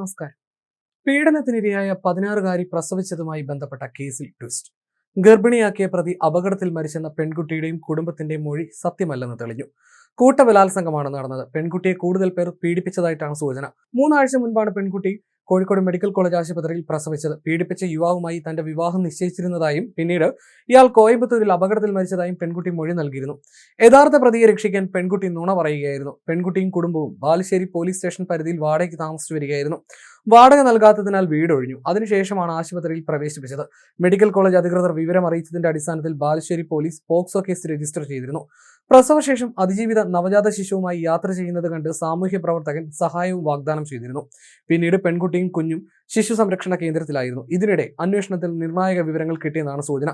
നമസ്കാരം. പീഡനത്തിനിരയായ പതിനാറുകാരി പ്രസവിച്ചതുമായി ബന്ധപ്പെട്ട കേസിൽ ട്വിസ്റ്റ്. ഗർഭിണിയാക്കിയ പ്രതി അപകടത്തിൽ മരിച്ചെന്ന പെൺകുട്ടിയുടെയും കുടുംബത്തിന്റെയും മൊഴി സത്യമല്ലെന്ന് തെളിഞ്ഞു. കൂട്ടബലാത്സംഗമാണ് നടന്നത്. പെൺകുട്ടിയെ കൂടുതൽ പേർ പീഡിപ്പിച്ചതായിട്ടാണ് സൂചന. മൂന്നാഴ്ച മുൻപാണ് പെൺകുട്ടി കോഴിക്കോട് മെഡിക്കൽ കോളേജ് ആശുപത്രിയിൽ പ്രസവിച്ചത്. പീഡിപ്പിച്ച യുവാവുമായി തന്റെ വിവാഹം നിശ്ചയിച്ചിരുന്നതായും പിന്നീട് ഇയാൾ കോയമ്പത്തൂരിൽ അപകടത്തിൽ മരിച്ചതായും പെൺകുട്ടി മൊഴി നൽകിയിരുന്നു. യഥാർത്ഥ പ്രതിയെ രക്ഷിക്കാൻ പെൺകുട്ടി നുണ പറയുകയായിരുന്നു. പെൺകുട്ടിയും കുടുംബവും ബാലുശ്ശേരി പോലീസ് സ്റ്റേഷൻ പരിധിയിൽ വാടകയ്ക്ക് താമസിച്ചു വരികയായിരുന്നു. വാടക നൽകാത്തതിനാൽ വീടൊഴിഞ്ഞു. അതിനുശേഷമാണ് ആശുപത്രിയിൽ പ്രവേശിപ്പിച്ചത്. മെഡിക്കൽ കോളേജ് അധികൃതർ വിവരം അറിയിച്ചതിന്റെ അടിസ്ഥാനത്തിൽ Balussery police POCSO case register ചെയ്തിരുന്നു. പ്രസവശേഷം അതിജീവിത നവജാത ശിശുവുമായി യാത്ര ചെയ്യുന്നത് കണ്ട് സാമൂഹ്യ പ്രവർത്തകൻ സഹായവും വാഗ്ദാനം ചെയ്തിരുന്നു. പിന്നീട് പെൺകുട്ടിയും കുഞ്ഞും ശിശു സംരക്ഷണ കേന്ദ്രത്തിലായിരുന്നു. ഇതിനിടെ അന്വേഷണത്തിൽ നിർണായക വിവരങ്ങൾ കിട്ടിയെന്നാണ് സൂചന.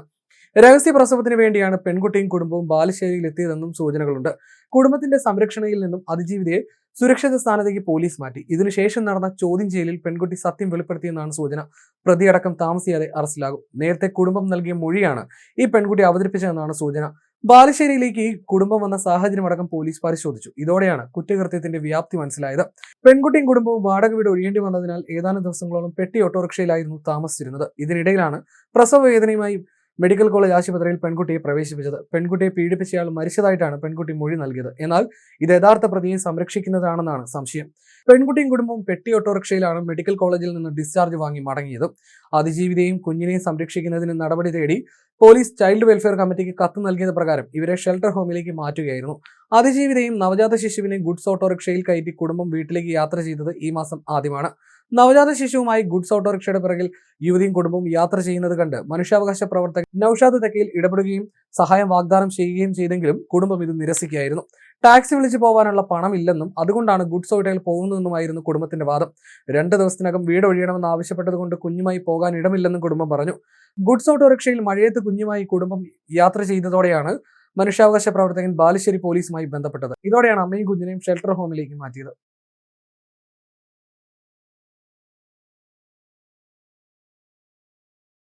രഹസ്യ പ്രസവത്തിന് വേണ്ടിയാണ് പെൺകുട്ടിയും കുടുംബവും ബാലുശ്ശേരിയിൽ എത്തിയതെന്നും സൂചനകളുണ്ട്. കുടുംബത്തിന്റെ സംരക്ഷണയിൽ നിന്നും അതിജീവിതയെ സുരക്ഷിത സ്ഥാനത്തേക്ക് പോലീസ് മാറ്റി. ഇതിനുശേഷം നടന്ന ചോദ്യം ചെയ്യലിൽ പെൺകുട്ടി സത്യം വെളിപ്പെടുത്തിയെന്നാണ് സൂചന. പ്രതിയടക്കം താമസിയാതെ അറസ്റ്റിലാകും. നേരത്തെ കുടുംബം നൽകിയ മൊഴിയാണ് ഈ പെൺകുട്ടി അവതരിപ്പിച്ചതെന്നാണ് സൂചന. ബാലുശ്ശേരിയിലേക്ക് ഈ കുടുംബം വന്ന സാഹചര്യമടക്കം പോലീസ് പരിശോധിച്ചു. ഇതോടെയാണ് കുറ്റകൃത്യത്തിന്റെ വ്യാപ്തി മനസ്സിലായത്. പെൺകുട്ടിയും കുടുംബവും വാടക വീട് ഒഴിയേണ്ടി വന്നതിനാൽ ഏതാനും ദിവസങ്ങളോളം പെട്ടി ഓട്ടോറിക്ഷയിലായിരുന്നു താമസിച്ചിരുന്നത്. ഇതിനിടയിലാണ് പ്രസവ വേദനയുമായി മെഡിക്കൽ കോളേജ് ആശുപത്രിയിൽ പെൺകുട്ടിയെ പ്രവേശിപ്പിച്ചത്. പെൺകുട്ടിയെ പീഡിപ്പിച്ചയാൾ മരിച്ചതായിട്ടാണ് പെൺകുട്ടി മൊഴി നൽകിയത്. എന്നാൽ ഇത് യഥാർത്ഥ പ്രതിയെ സംരക്ഷിക്കുന്നതാണെന്നാണ് സംശയം. പെൺകുട്ടിയും കുടുംബവും പെട്ടി ഓട്ടോറിക്ഷയിലാണ് മെഡിക്കൽ കോളേജിൽ നിന്ന് ഡിസ്ചാർജ് വാങ്ങി മടങ്ങിയത്. അതിജീവിതയും കുഞ്ഞിനെയും സംരക്ഷിക്കുന്നതിന് നടപടി തേടി പോലീസ് ചൈൽഡ് വെൽഫെയർ കമ്മിറ്റിക്ക് കത്ത് നൽകിയത് പ്രകാരം ഇവരെ ഷെൽട്ടർ ഹോമിലേക്ക് മാറ്റുകയായിരുന്നു. അതിജീവിതയും നവജാത ശിശുവിനെ ഗുഡ്സ് ഓട്ടോറിക്ഷയിൽ കയറ്റി കുടുംബം വീട്ടിലേക്ക് യാത്ര ചെയ്തത് ഈ മാസം ആദ്യമാണ്. നവജാത ശിശുവുമായി ഗുഡ്സ് ഓട്ടോറിക്ഷയുടെ പിറകിൽ യുവതിയും കുടുംബവും യാത്ര ചെയ്യുന്നത് കണ്ട് മനുഷ്യാവകാശ പ്രവർത്തകൻ നൌഷാദ് തെക്കയിൽ ഇടപെടുകയും സഹായം വാഗ്ദാനം ചെയ്യുകയും ചെയ്തെങ്കിലും കുടുംബം ഇത് നിരസിക്കുകയായിരുന്നു. ടാക്സി വിളിച്ചു പോകാനുള്ള പണമില്ലെന്നും അതുകൊണ്ടാണ് ഗുഡ്സ് ഓട്ടോയിൽ പോകുന്നതെന്നുമായിരുന്നു കുടുംബത്തിന്റെ വാദം. രണ്ട് ദിവസത്തിനകം വീട് ഒഴിയണമെന്ന് ആവശ്യപ്പെട്ടതുകൊണ്ട് കുഞ്ഞുമായി പോകാൻ ഇടമില്ലെന്നും കുടുംബം പറഞ്ഞു. ഗുഡ്സ് ഓട്ടോറിക്ഷയിൽ മഴയത്ത് കുഞ്ഞുമായി കുടുംബം യാത്ര ചെയ്തതോടെയാണ് മനുഷ്യാവകാശ പ്രവർത്തകൻ ബാലുശ്ശേരി പോലീസുമായി ബന്ധപ്പെട്ടത്. ഇതോടെയാണ് അമ്മയും കുഞ്ഞിനെയും ഷെൽട്ടർ ഹോമിലേക്ക് മാറ്റിയത്.